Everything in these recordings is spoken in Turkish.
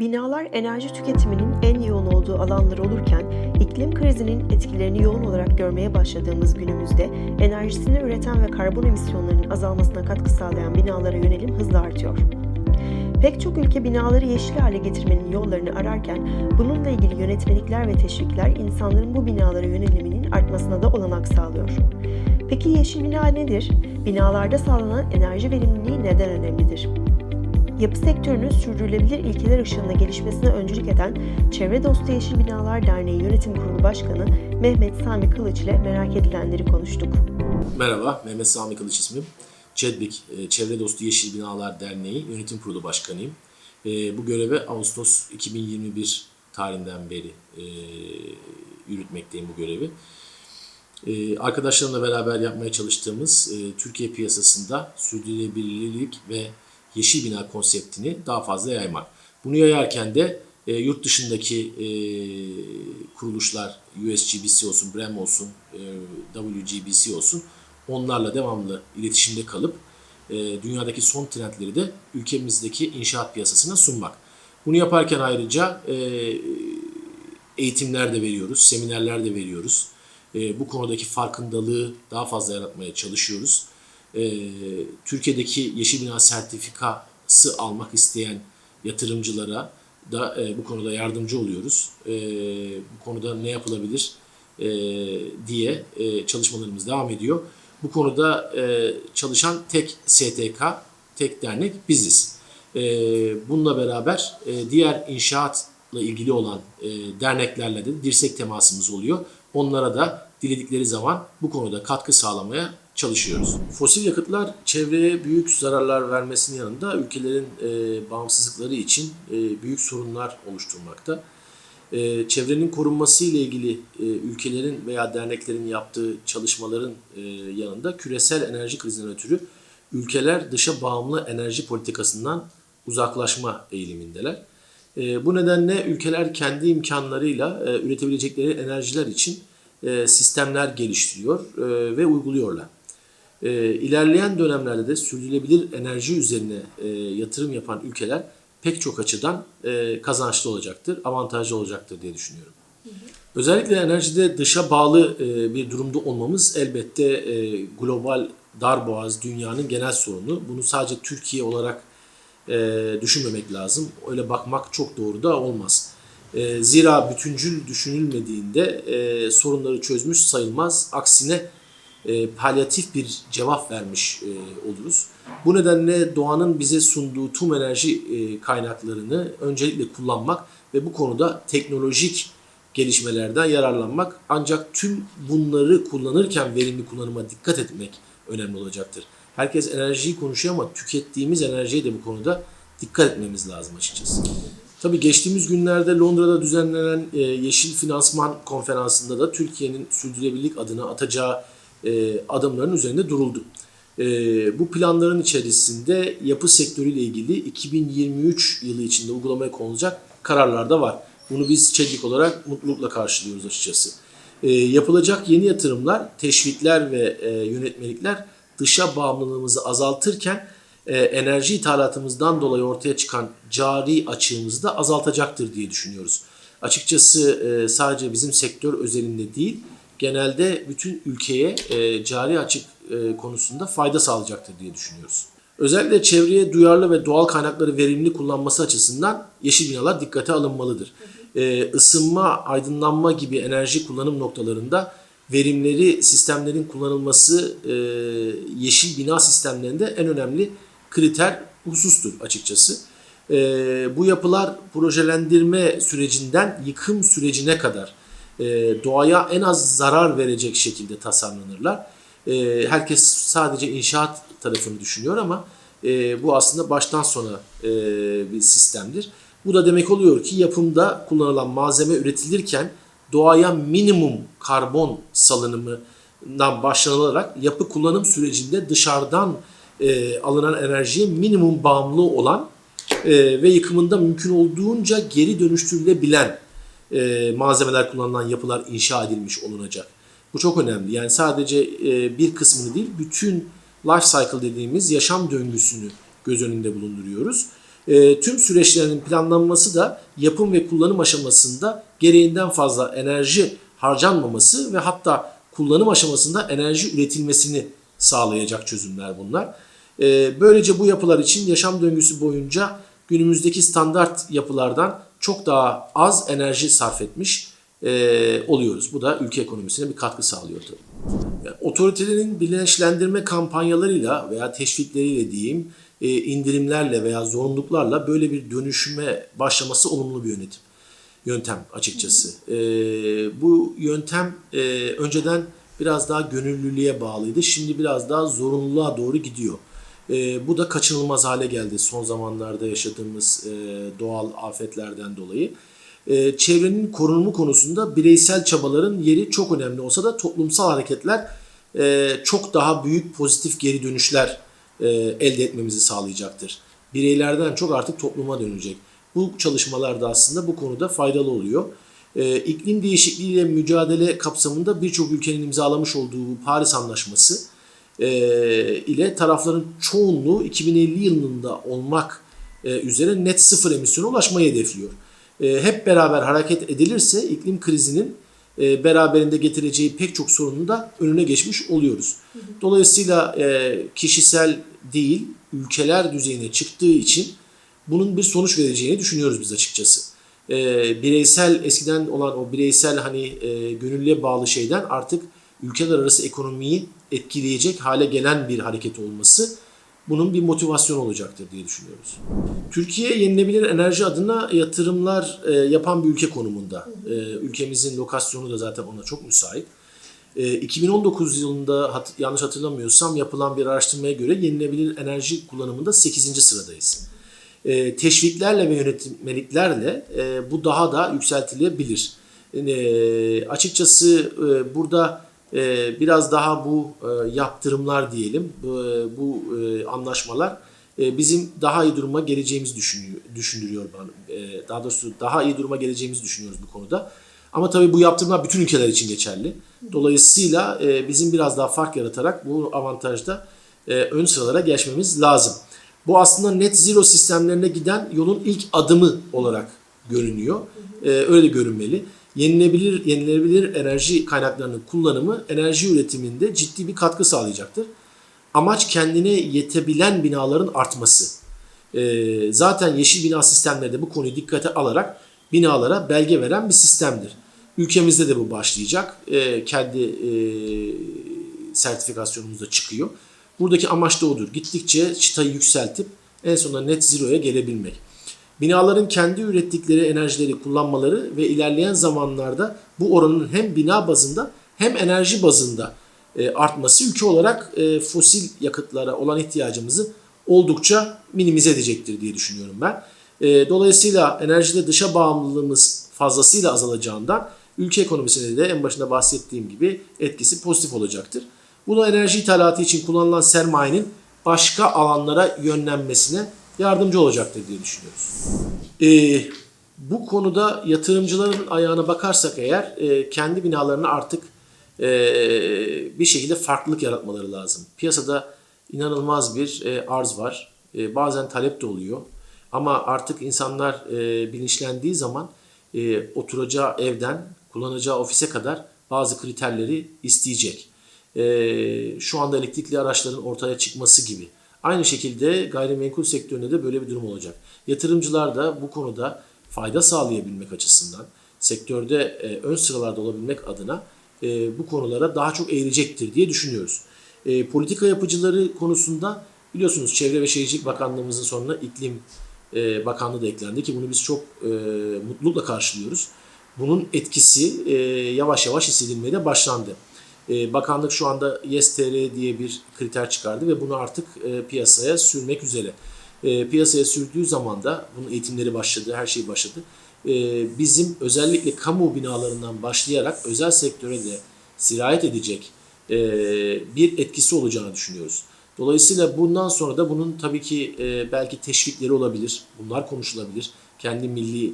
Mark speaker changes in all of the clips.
Speaker 1: Binalar enerji tüketiminin en yoğun olduğu alanlar olurken iklim krizinin etkilerini yoğun olarak görmeye başladığımız günümüzde enerjisini üreten ve karbon emisyonlarının azalmasına katkı sağlayan binalara yönelim hızla artıyor. Pek çok ülke binaları yeşil hale getirmenin yollarını ararken bununla ilgili yönetmelikler ve teşvikler insanların bu binalara yöneliminin artmasına da olanak sağlıyor. Peki yeşil bina nedir? Binalarda sağlanan enerji verimliliği neden önemlidir? Yapı sektörünün sürdürülebilir ilkeler ışığında gelişmesine öncülük eden Çevre Dostu Yeşil Binalar Derneği Yönetim Kurulu Başkanı Mehmet Sami Kılıç ile merak edilenleri konuştuk.
Speaker 2: Merhaba, Mehmet Sami Kılıç ismim. ÇEDBİK, e, Çevre Dostu Yeşil Binalar Derneği Yönetim Kurulu Başkanıyım. E, Bu göreve Ağustos 2021 tarihinden beri e, yürütmekteyim bu görevi. Arkadaşlarımla beraber yapmaya çalıştığımız Türkiye piyasasında sürdürülebilirlik ve yeşil bina konseptini daha fazla yaymak. Bunu yayarken de e, yurt dışındaki e, kuruluşlar, USGBC olsun, BREM olsun, e, WGBC olsun onlarla devamlı iletişimde kalıp e, dünyadaki son trendleri de ülkemizdeki inşaat piyasasına sunmak. Bunu yaparken ayrıca e, eğitimler de veriyoruz, seminerler de veriyoruz. E, bu konudaki farkındalığı daha fazla yaratmaya çalışıyoruz. E, Türkiye'deki yeşil bina sertifikası almak isteyen yatırımcılara da e, bu konuda yardımcı oluyoruz. E, bu konuda ne yapılabilir e, diye e, çalışmalarımız devam ediyor. Bu konuda e, çalışan tek STK, tek dernek biziz. E, bununla beraber e, diğer inşaatla ilgili olan e, derneklerle de dirsek temasımız oluyor. Onlara da diledikleri zaman bu konuda katkı sağlamaya çalışıyoruz. Fosil yakıtlar çevreye büyük zararlar vermesinin yanında ülkelerin e, bağımsızlıkları için e, büyük sorunlar oluşturmakta. E, çevrenin korunması ile ilgili e, ülkelerin veya derneklerin yaptığı çalışmaların e, yanında küresel enerji krizinden ötürü ülkeler dışa bağımlı enerji politikasından uzaklaşma eğilimindeler. E, bu nedenle ülkeler kendi imkanlarıyla e, üretebilecekleri enerjiler için e, sistemler geliştiriyor e, ve uyguluyorlar. E, ilerleyen dönemlerde de sürdürülebilir enerji üzerine e, yatırım yapan ülkeler pek çok açıdan e, kazançlı olacaktır, avantajlı olacaktır diye düşünüyorum. Özellikle enerjide dışa bağlı e, bir durumda olmamız elbette e, global darboğaz dünyanın genel sorunu. Bunu sadece Türkiye olarak e, düşünmemek lazım. Öyle bakmak çok doğru da olmaz. E, zira bütüncül düşünülmediğinde e, sorunları çözmüş sayılmaz. Aksine e, palyatif bir cevap vermiş e, oluruz. Bu nedenle doğanın bize sunduğu tüm enerji e, kaynaklarını öncelikle kullanmak ve bu konuda teknolojik gelişmelerden yararlanmak ancak tüm bunları kullanırken verimli kullanıma dikkat etmek önemli olacaktır. Herkes enerjiyi konuşuyor ama tükettiğimiz enerjiye de bu konuda dikkat etmemiz lazım açıkçası. Tabii geçtiğimiz günlerde Londra'da düzenlenen e, Yeşil Finansman Konferansı'nda da Türkiye'nin sürdürülebilirlik adına atacağı e, adımların üzerinde duruldu. E, bu planların içerisinde yapı sektörüyle ilgili 2023 yılı içinde uygulamaya konulacak kararlar da var. Bunu biz ÇEDİK olarak mutlulukla karşılıyoruz açıkçası. E, yapılacak yeni yatırımlar, teşvikler ve e, yönetmelikler dışa bağımlılığımızı azaltırken e, enerji ithalatımızdan dolayı ortaya çıkan cari açığımızı da azaltacaktır diye düşünüyoruz. Açıkçası e, sadece bizim sektör özelinde değil, genelde bütün ülkeye e, cari açık e, konusunda fayda sağlayacaktır diye düşünüyoruz. Özellikle çevreye duyarlı ve doğal kaynakları verimli kullanması açısından yeşil binalar dikkate alınmalıdır. E, ısınma, aydınlanma gibi enerji kullanım noktalarında verimleri sistemlerin kullanılması e, yeşil bina sistemlerinde en önemli kriter husustur açıkçası. E, bu yapılar projelendirme sürecinden yıkım sürecine kadar e, doğaya en az zarar verecek şekilde tasarlanırlar. E, herkes sadece inşaat tarafını düşünüyor ama e, bu aslında baştan sona bir sistemdir. Bu da demek oluyor ki yapımda kullanılan malzeme üretilirken doğaya minimum karbon salınımından başlanılarak yapı kullanım sürecinde dışarıdan alınan enerjiye minimum bağımlı olan ve yıkımında mümkün olduğunca geri dönüştürülebilen e, malzemeler kullanılan yapılar inşa edilmiş olunacak. Bu çok önemli. Yani sadece e, bir kısmını değil, bütün life cycle dediğimiz yaşam döngüsünü göz önünde bulunduruyoruz. E, tüm süreçlerin planlanması da yapım ve kullanım aşamasında gereğinden fazla enerji harcanmaması ve hatta kullanım aşamasında enerji üretilmesini sağlayacak çözümler bunlar. E, böylece bu yapılar için yaşam döngüsü boyunca günümüzdeki standart yapılardan çok daha az enerji sarf etmiş e, oluyoruz. Bu da ülke ekonomisine bir katkı sağlıyor tabii. Yani otoritelerin bilinçlendirme kampanyalarıyla veya teşvikleriyle diyeyim, e, indirimlerle veya zorunluluklarla böyle bir dönüşüme başlaması olumlu bir yönetim yöntem açıkçası. E, bu yöntem e, önceden biraz daha gönüllülüğe bağlıydı. Şimdi biraz daha zorunluluğa doğru gidiyor. E, bu da kaçınılmaz hale geldi son zamanlarda yaşadığımız e, doğal afetlerden dolayı. E, çevrenin korunumu konusunda bireysel çabaların yeri çok önemli olsa da toplumsal hareketler e, çok daha büyük pozitif geri dönüşler e, elde etmemizi sağlayacaktır. Bireylerden çok artık topluma dönecek. Bu çalışmalar da aslında bu konuda faydalı oluyor. E, iklim değişikliğiyle mücadele kapsamında birçok ülkenin imzalamış olduğu Paris Anlaşması e, ile tarafların çoğunluğu 2050 yılında olmak e, üzere net sıfır emisyona ulaşmayı hedefliyor. E, hep beraber hareket edilirse iklim krizinin e, beraberinde getireceği pek çok sorunun da önüne geçmiş oluyoruz. Dolayısıyla e, kişisel değil, ülkeler düzeyine çıktığı için bunun bir sonuç vereceğini düşünüyoruz biz açıkçası. E, bireysel eskiden olan o bireysel hani e, gönüllüye bağlı şeyden artık ülkeler arası ekonomiyi etkileyecek hale gelen bir hareket olması bunun bir motivasyon olacaktır diye düşünüyoruz. Türkiye yenilebilir enerji adına yatırımlar e, yapan bir ülke konumunda. E, ülkemizin lokasyonu da zaten ona çok müsait. E, 2019 yılında hat, yanlış hatırlamıyorsam yapılan bir araştırmaya göre yenilebilir enerji kullanımında 8. sıradayız. E, teşviklerle ve yönetmeliklerle e, bu daha da yükseltilebilir. E, açıkçası e, burada e, biraz daha bu e, yaptırımlar diyelim, bu, bu e, anlaşmalar e, bizim daha iyi duruma geleceğimizi düşünüyor, düşündürüyor bana. E, daha doğrusu daha iyi duruma geleceğimizi düşünüyoruz bu konuda. Ama tabii bu yaptırımlar bütün ülkeler için geçerli. Dolayısıyla e, bizim biraz daha fark yaratarak bu avantajda e, ön sıralara geçmemiz lazım. Bu aslında net zero sistemlerine giden yolun ilk adımı olarak görünüyor. E, öyle de görünmeli yenilebilir yenilebilir enerji kaynaklarının kullanımı enerji üretiminde ciddi bir katkı sağlayacaktır. Amaç kendine yetebilen binaların artması. Ee, zaten yeşil bina sistemleri de bu konuyu dikkate alarak binalara belge veren bir sistemdir. Ülkemizde de bu başlayacak. Ee, kendi e, sertifikasyonumuzda çıkıyor. Buradaki amaç da odur. Gittikçe çıtayı yükseltip en sonunda net zero'ya gelebilmek. Binaların kendi ürettikleri enerjileri kullanmaları ve ilerleyen zamanlarda bu oranın hem bina bazında hem enerji bazında e, artması ülke olarak e, fosil yakıtlara olan ihtiyacımızı oldukça minimize edecektir diye düşünüyorum ben. E, dolayısıyla enerjide dışa bağımlılığımız fazlasıyla azalacağından ülke ekonomisine de en başında bahsettiğim gibi etkisi pozitif olacaktır. Bu da enerji ithalatı için kullanılan sermayenin başka alanlara yönlenmesine yardımcı olacaktır diye düşünüyoruz. Ee, bu konuda yatırımcıların ayağına bakarsak eğer e, kendi binalarını artık e, bir şekilde farklılık yaratmaları lazım. Piyasada inanılmaz bir e, arz var. E, bazen talep de oluyor. Ama artık insanlar e, bilinçlendiği zaman e, oturacağı evden kullanacağı ofise kadar bazı kriterleri isteyecek. E, şu anda elektrikli araçların ortaya çıkması gibi. Aynı şekilde gayrimenkul sektöründe de böyle bir durum olacak. Yatırımcılar da bu konuda fayda sağlayabilmek açısından, sektörde e, ön sıralarda olabilmek adına e, bu konulara daha çok eğilecektir diye düşünüyoruz. E, politika yapıcıları konusunda biliyorsunuz Çevre ve Şehircilik Bakanlığımızın sonuna iklim bakanlığı da eklendi ki bunu biz çok mutlulukla karşılıyoruz. Bunun etkisi yavaş yavaş hissedilmeye de başlandı. E, bakanlık şu anda YesTR diye bir kriter çıkardı ve bunu artık e, piyasaya sürmek üzere. E, piyasaya sürdüğü zaman da bunun eğitimleri başladı, her şey başladı. Bizim özellikle kamu binalarından başlayarak özel sektöre de sirayet edecek bir etkisi olacağını düşünüyoruz. Dolayısıyla bundan sonra da bunun tabii ki belki teşvikleri olabilir. Bunlar konuşulabilir. Kendi milli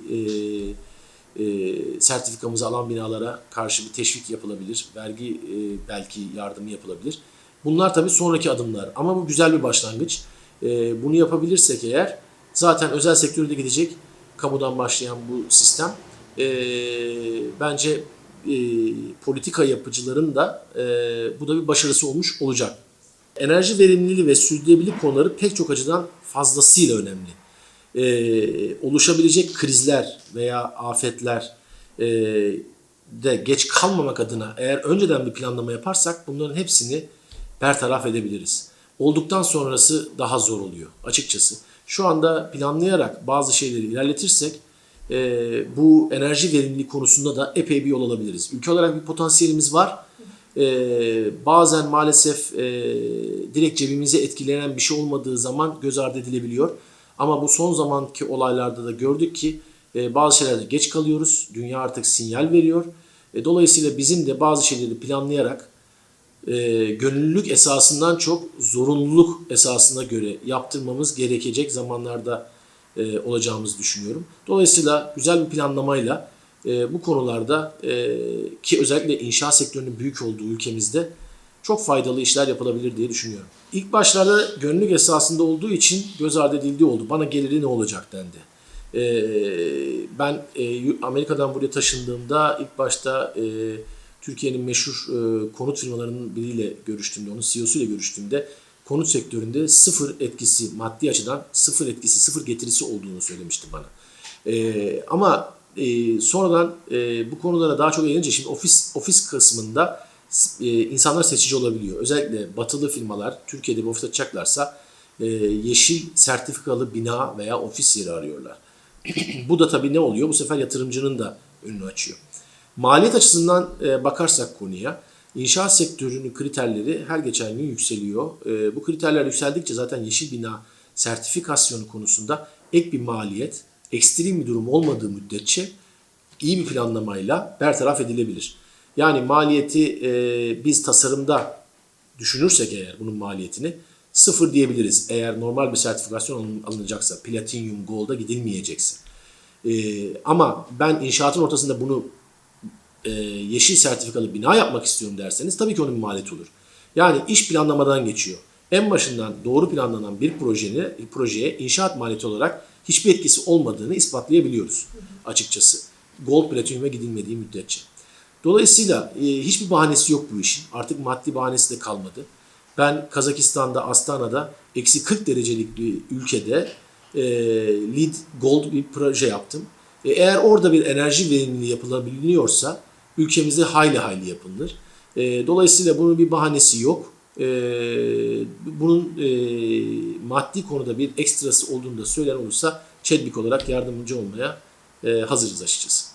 Speaker 2: e, sertifikamızı alan binalara karşı bir teşvik yapılabilir. Vergi e, belki yardımı yapılabilir. Bunlar tabii sonraki adımlar ama bu güzel bir başlangıç. E, bunu yapabilirsek eğer Zaten özel sektörde gidecek kamudan başlayan bu sistem. E, bence e, politika yapıcıların da e, bu da bir başarısı olmuş olacak. Enerji verimliliği ve sürdürülebilirlik konuları pek çok açıdan fazlasıyla önemli. E, oluşabilecek krizler veya afetler e, de geç kalmamak adına eğer önceden bir planlama yaparsak bunların hepsini bertaraf edebiliriz. Olduktan sonrası daha zor oluyor açıkçası. Şu anda planlayarak bazı şeyleri ilerletirsek e, bu enerji verimliliği konusunda da epey bir yol alabiliriz. Ülke olarak bir potansiyelimiz var. E, bazen maalesef e, direkt cebimize etkilenen bir şey olmadığı zaman göz ardı edilebiliyor. Ama bu son zamanki olaylarda da gördük ki e, bazı şeylerde geç kalıyoruz. Dünya artık sinyal veriyor. E, dolayısıyla bizim de bazı şeyleri planlayarak e, gönüllülük esasından çok zorunluluk esasına göre yaptırmamız gerekecek zamanlarda e, olacağımızı düşünüyorum. Dolayısıyla güzel bir planlamayla e, bu konularda e, ki özellikle inşaat sektörünün büyük olduğu ülkemizde çok faydalı işler yapılabilir diye düşünüyorum. İlk başlarda gönüllülük esasında olduğu için göz ardı edildiği oldu. Bana geliri ne olacak dendi. E, ben e, Amerika'dan buraya taşındığımda ilk başta e, Türkiye'nin meşhur e, konut firmalarının biriyle görüştüğümde, onun CEO'suyla görüştüğümde konut sektöründe sıfır etkisi, maddi açıdan sıfır etkisi, sıfır getirisi olduğunu söylemişti bana. E, ama e, sonradan e, bu konulara daha çok eğlenince şimdi ofis ofis kısmında e, insanlar seçici olabiliyor. Özellikle batılı firmalar Türkiye'de bir ofis açacaklarsa e, yeşil sertifikalı bina veya ofis yeri arıyorlar. bu da tabii ne oluyor? Bu sefer yatırımcının da önünü açıyor. Maliyet açısından e, bakarsak konuya, inşaat sektörünün kriterleri her geçen gün yükseliyor. E, bu kriterler yükseldikçe zaten yeşil bina sertifikasyonu konusunda ek bir maliyet, ekstrem bir durum olmadığı müddetçe iyi bir planlamayla bertaraf edilebilir. Yani maliyeti e, biz tasarımda düşünürsek eğer bunun maliyetini sıfır diyebiliriz. Eğer normal bir sertifikasyon alın- alınacaksa, platinum, gold'a gidilmeyecekse. E, ama ben inşaatın ortasında bunu e, yeşil sertifikalı bina yapmak istiyorum derseniz tabii ki onun bir maliyeti olur. Yani iş planlamadan geçiyor. En başından doğru planlanan bir projenin, projeye inşaat maliyeti olarak hiçbir etkisi olmadığını ispatlayabiliyoruz açıkçası. Gold Platinum'a gidilmediği müddetçe. Dolayısıyla e, hiçbir bahanesi yok bu işin. Artık maddi bahanesi de kalmadı. Ben Kazakistan'da, Astana'da eksi 40 derecelik bir ülkede e, lead gold bir proje yaptım. E, eğer orada bir enerji verimliliği yapılabiliyorsa ülkemizde hayli hayli yapılır. E, dolayısıyla bunun bir bahanesi yok. E, bunun e, maddi konuda bir ekstrası olduğunu da söyleyen olursa Çelbik olarak yardımcı olmaya e, hazırız açıkçası.